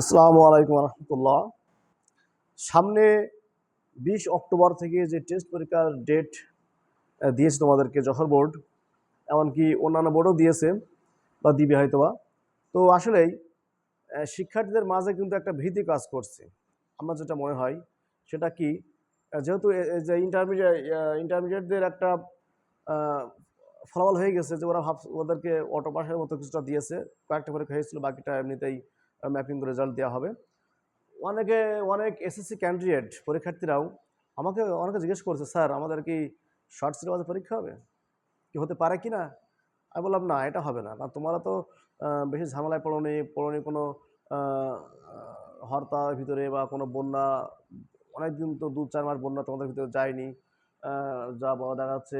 আসসালামু আলাইকুম রহমতুল্লাহ। সামনে বিশ অক্টোবর থেকে যে টেস্ট পরীক্ষার ডেট দিয়েছে তোমাদেরকে জহর বোর্ড এমনকি অন্যান্য বোর্ডও দিয়েছে, বা দিবে হয়তোবা। তো আসলেই শিক্ষার্থীদের মাঝে কিন্তু একটা ভীতি কাজ করছে। আমার যেটা মনে হয়, সেটা কি যেহেতু যে ইন্টারমিডিয়েট ইন্টারমিডিয়েটদের একটা ফলাফল হয়ে গেছে যে ওরা ভাব ওদেরকে অটো পাসের মতো কিছুটা দিয়েছে। কয়েকটা পরীক্ষা হয়েছিল, বাকিটা এমনিতেই ম্যাপিং রেজাল্ট দেওয়া হবে। অনেকে অনেক এসএসসি ক্যান্ডিডেট পরীক্ষার্থীরাও আমাকে অনেকে জিজ্ঞেস করছে স্যার আমাদের কি শর্ট সিলেবাসে পরীক্ষা হবে? কি হতে পারে কি না? আমি বললাম না এটা হবে না। কারণ তোমরা তো বেশি ঝামেলায় পড়োনি পড়োনি কোনো আহ, হরতার ভিতরে বা কোনো বন্যা অনেক দিন তো দু চার মাস বন্যা তোমাদের ভিতরে যায়নি যা দেখা যাচ্ছে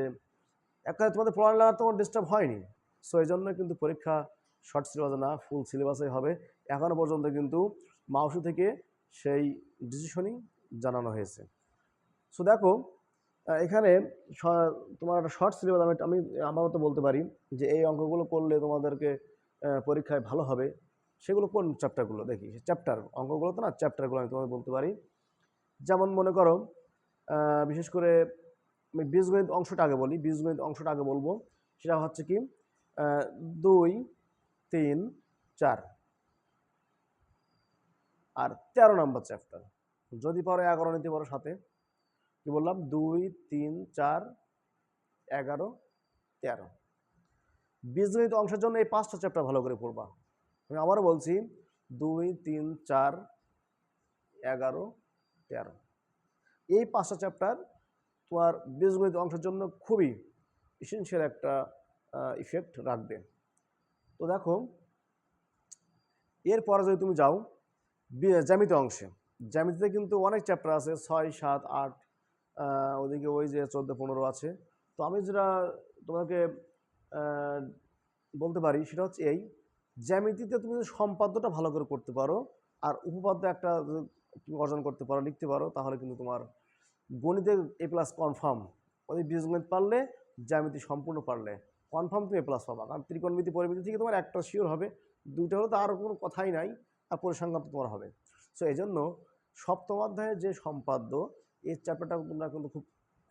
একটা তোমাদের পড়ালেখা তোমার ডিস্টার্ব হয়নি। সো এই জন্য কিন্তু পরীক্ষা শর্ট সিলেবাসে না, ফুল সিলেবাসে হবে। এখনও পর্যন্ত কিন্তু মাউসু থেকে সেই ডিসিশনই জানানো হয়েছে। সো দেখো এখানে তোমার একটা শর্ট সিলেবাস আমি আমি আমার মতো বলতে পারি যে এই অঙ্কগুলো করলে তোমাদেরকে পরীক্ষায় ভালো হবে। সেগুলো কোন চ্যাপ্টারগুলো দেখি চ্যাপ্টার অঙ্কগুলো তো না চ্যাপ্টারগুলো আমি তোমাদের বলতে পারি। যেমন মনে করো বিশেষ করে আমি বীজগণিত অংশটা আগে বলি। বীজগণিত অংশটা আগে বলব। সেটা হচ্ছে কি দুই তিন, চার। আর তেরো নম্বর চ্যাপ্টার যদি পারো এগারো নিতে পারো সাথে। কি বললাম? দুই, তিন, চার, এগারো, তেরো। বীজগণিত অংশের জন্য এই পাঁচটা চ্যাপ্টার ভালো করে পড়বা। আমি আবারও বলছি, দুই, তিন, চার, এগারো, তেরো। এই পাঁচটা চ্যাপ্টার তোমার বীজগণিত অংশের জন্য খুবই ইসেনশিয়াল একটা ইফেক্ট রাখবে। তো দেখো, এরপরে যদি তুমি যাও জ্যামিতি অংশে। জ্যামিতিতে কিন্তু অনেক চ্যাপ্টার আছে, ছয়, সাত, আট ওদিকে ওই যে চোদ্দ, পনেরো আছে। তো আমি যেটা তোমাকে বলতে পারি, সেটা হচ্ছে এই, জ্যামিতিতে তুমি যদি সম্পাদ্যটা ভালো করে করতে পারো, আর উপপাদ্য একটা তুমি অর্জন করতে পারো, লিখতে পারো, তাহলে কিন্তু তোমার গণিতে এ প্লাস কনফার্ম ওই বীজগণিত পারলে, জ্যামিতি সম্পূর্ণ পারলে। কনফার্ম তুমি এ প্লাস পাবা। কারণ ত্রিকোণমিতি পরিমিতি থেকে তোমার একটা শিওর হবে, দুইটা হলে তো আর কোনো কথাই নাই, আর পরিসংখ্যান তোমার হবে। সো এই জন্য সপ্তম অধ্যায়ে যে সম্পাদ্য এই চ্যাপ্টারটা তোমরা কিন্তু খুব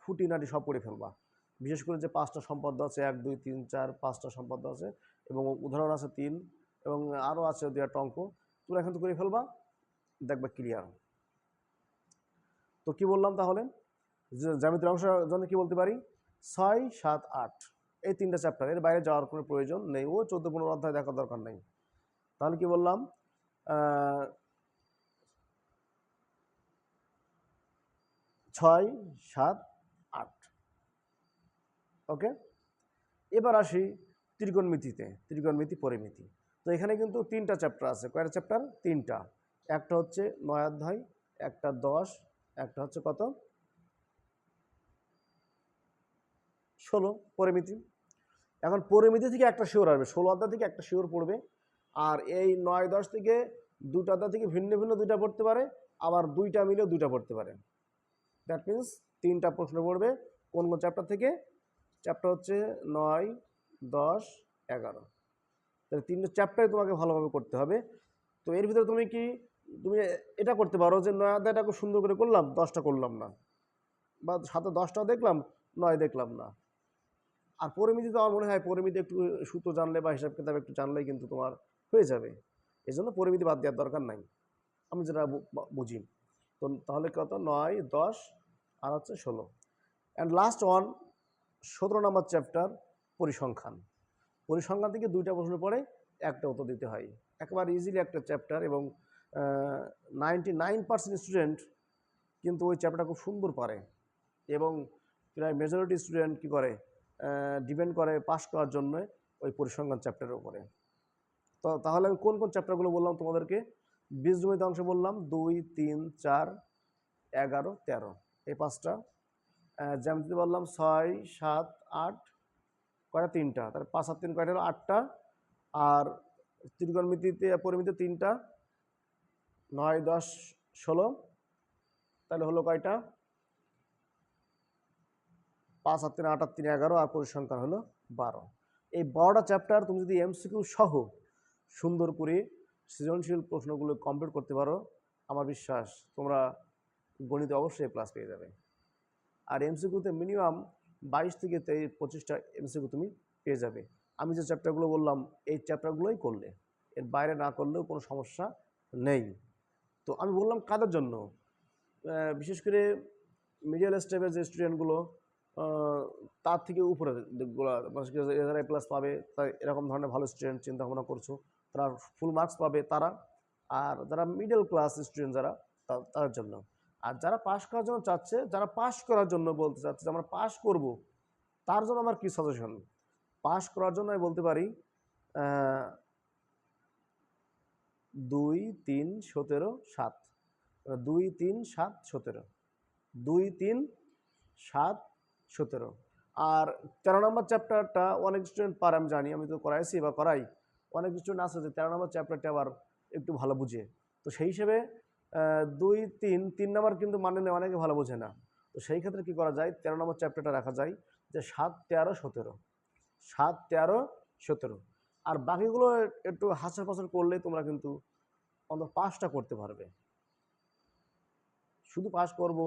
খুঁটিনাটি সব পড়ে ফেলবা। বিশেষ করে যে পাঁচটা সম্পাদ্য আছে, এক, দুই, তিন, চার, পাঁচটা সম্পাদ্য আছে, এবং উদাহরণ আছে তিন, এবং আরও আছে দু একটা অঙ্ক। তোমরা এখন তো করে ফেলবা, দেখবা ক্লিয়ার তো কি বললাম তাহলে? জ্যামিতির অংশের জন্য কি বলতে পারি? ছয়, সাত, আট। এই তিনটা চ্যাপ্টার এর বাইরে যাওয়ার কোনো প্রয়োজন নেই। ও চোদ্দ পনেরো অধ্যায় দেখার দরকার নেই। তাহলে কি বললাম? ছয়, সাত, আট। ওকে? এবার আসি ত্রিকোণমিতিতে, ত্রিকোণমিতি পরিমিতি। তো এখানে কিন্তু তিনটা চ্যাপ্টার আছে। কয়টা চ্যাপ্টার তিনটা। একটা হচ্ছে নয় অধ্যায়, একটা দশ, একটা হচ্ছে কত? ষোলো পরিমিতি। এখন পরিমিতি থেকে একটা শিওর আসবে, ষোলো অধ্যায় থেকে একটা শিওর পড়বে। আর এই নয় দশ থেকে দুটা অধ্যায় থেকে ভিন্ন ভিন্ন দুইটা পড়তে পারে, আবার দুইটা মিলেও দুইটা পড়তে পারে। দ্যাট মিন্স তিনটা প্রশ্ন পড়বে কোন কোন চ্যাপ্টার থেকে? চ্যাপ্টার হচ্ছে নয়, দশ, এগারো। তাহলে তিনটে চ্যাপ্টারে তোমাকে ভালোভাবে করতে হবে। তো এর ভিতরে তুমি কি, তুমি এটা করতে পারো যে নয় অধ্যায়টা খুব সুন্দর করে করলাম, দশটা করলাম না। বা সাথে দশটা দেখলাম, নয় দেখলাম না। আর পরিমিতি তো আমার মনে হয় পরিমিতি একটু সুতো জানলে বা হিসাব কিতাব একটু জানলেই কিন্তু তোমার হয়ে যাবে। এই জন্য পরিমিতি বাদ দেওয়ার দরকার নাই। আমি যেটা বুঝি। তো তাহলে কত? নয়, দশ, আর হচ্ছে ষোলো। অ্যান্ড লাস্ট ওয়ান সতেরো নম্বর চ্যাপ্টার পরিসংখ্যান। পরিসংখ্যান থেকে দুইটা প্রশ্ন পড়ে, একটা উত্তর দিতে হয়। একবার ইজিলি একটা চ্যাপ্টার এবং নাইনটি নাইন পার্সেন্ট স্টুডেন্ট কিন্তু ওই চ্যাপ্টারটা খুব সুন্দর পারে। এবং প্রায় মেজরিটি স্টুডেন্ট কী করে? ডিপেন্ড করে পাস করার জন্য ওই পরিসংখ্যান চ্যাপ্টারের উপরে। তো তাহলে আমি কোন কোন চ্যাপ্টারগুলো বললাম তোমাদেরকে? বীজগণিত অংশ বললাম, দুই, তিন, চার, এগারো, তেরো। এই পাঁচটা। জ্যামিতিতে বললাম ছয়, সাত, আট, কয়টা? তিনটা। তাহলে পাঁচ, সাত, তিন, কয়টা হলো আটটা? আর ত্রিকোণমিতিতে পরিমিতি তিনটা? নয়, দশ, ষোলো। তাহলে হলো কয়টা? পাঁচ আর তিন আট আর তিন এগারো আর পরিসংখ্যান হলো বারো। এই বারোটা চ্যাপ্টার তুমি যদি এমসিকিউ সহ সুন্দর করে সৃজনশীল প্রশ্নগুলো কমপ্লিট করতে পারো, আমার বিশ্বাস তোমরা গণিতে অবশ্যই প্লাস পেয়ে যাবে। আর এমসিকিউতে মিনিমাম বাইশ থেকে তেইশ, পঁচিশটা এমসিকিউ তুমি পেয়ে যাবে। আমি যে চ্যাপ্টারগুলো বললাম, এই চ্যাপ্টারগুলোই করলে। এর বাইরে না করলেও কোনো সমস্যা নেই। তো আমি বললাম কাদের জন্য? বিশেষ করে মিডিয়াল স্টেপের যে স্টুডেন্টগুলো তার থেকে উপরে দিকগুলো মানে যারা এ প্লাস পাবে, তাই এরকম ধরনের ভালো স্টুডেন্ট চিন্তা ভাবনা করছ, তারা ফুল মার্কস পাবে তারা, আর যারা মিডল ক্লাস স্টুডেন্ট যারা, তা- তাদের জন্য। আর যারা পাশ করার জন্য চাচ্ছে, যারা পাশ করার জন্য বলতে চাচ্ছে যে আমরা পাশ করব, তার জন্য আমার কী সাজেশন পাশ করার জন্য আমি বলতে পারি দুই, তিন, সতেরো, সাত। দুই, তিন, সাত, সতেরো। দুই, তিন, সাত সতেরো। আর তেরো নম্বর চ্যাপ্টারটা অনেক স্টুডেন্ট পারে আমি জানি আমি তো করাইছি বা করাই। অনেক স্টুডেন্ট আছে যে তেরো নম্বর চ্যাপ্টারটা আবার একটু ভালো বুঝে। তো সেই হিসেবে দুই তিন তিন নম্বর কিন্তু মানে নেই, অনেকে ভালো বোঝে না। তো সেই ক্ষেত্রে কী করা যায়? তেরো নম্বর চ্যাপ্টারটা রাখা যায় যে সাত তেরো সতেরো। সাত তেরো সতেরো। আর বাকিগুলো একটু হাসার ফাসার করলে তোমরা কিন্তু অন্তত পাসটা করতে পারবে। শুধু পাস করব।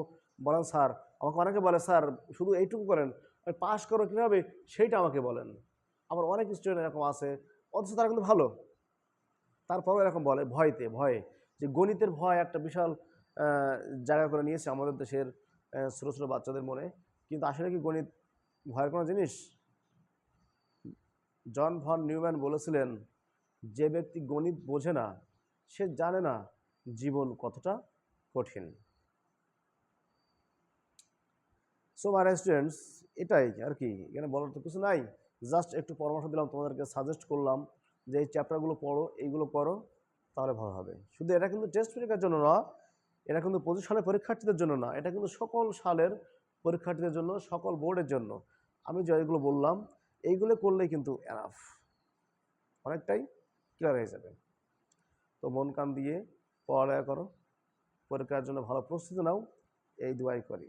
বলেন, স্যার, আমাকে অনেকে বলে, স্যার, শুধু এইটুকু করেন পাস করো কীভাবে? সেইটা আমাকে বলেন। আবার অনেক স্টুডেন্ট এরকম আছে, অথচ তারা কিন্তু ভালো। তারপরেও এরকম বলে, ভয়তে, ভয়ে, যে গণিতের ভয় একটা বিশাল জায়গা করে নিয়েছে আমাদের দেশের ছোটো ছোটো বাচ্চাদের মনে। কিন্তু আসলে কি গণিত ভয়ের কোনো জিনিস? জন ভন নিউম্যান বলেছিলেন, যে ব্যক্তি গণিত বোঝে না, সে জানে না জীবন কতটা কঠিন। সো মাই স্টুডেন্টস এটাই আর কি। এখানে বলার তো কিছু নাই। জাস্ট একটু পরামর্শ দিলাম, তোমাদেরকে সাজেস্ট করলাম যে এই চ্যাপ্টারগুলো পড়ো, এইগুলো করো তাহলে ভালো হবে। শুধু এটা কিন্তু টেস্ট পরীক্ষার জন্য না, এটা কিন্তু পঁচিশ সালের পরীক্ষার্থীদের জন্য না, এটা কিন্তু সকল সালের পরীক্ষার্থীদের জন্য, সকল বোর্ডের জন্য। আমি যে এগুলো বললাম, এইগুলো করলেই কিন্তু এনাফ অনেকটাই ক্লিয়ার হয়ে যাবে। তো মন কান দিয়ে পড়ালেখা করো, পরীক্ষার জন্য ভালো প্রস্তুতি নাও, এই দুয়াই করি।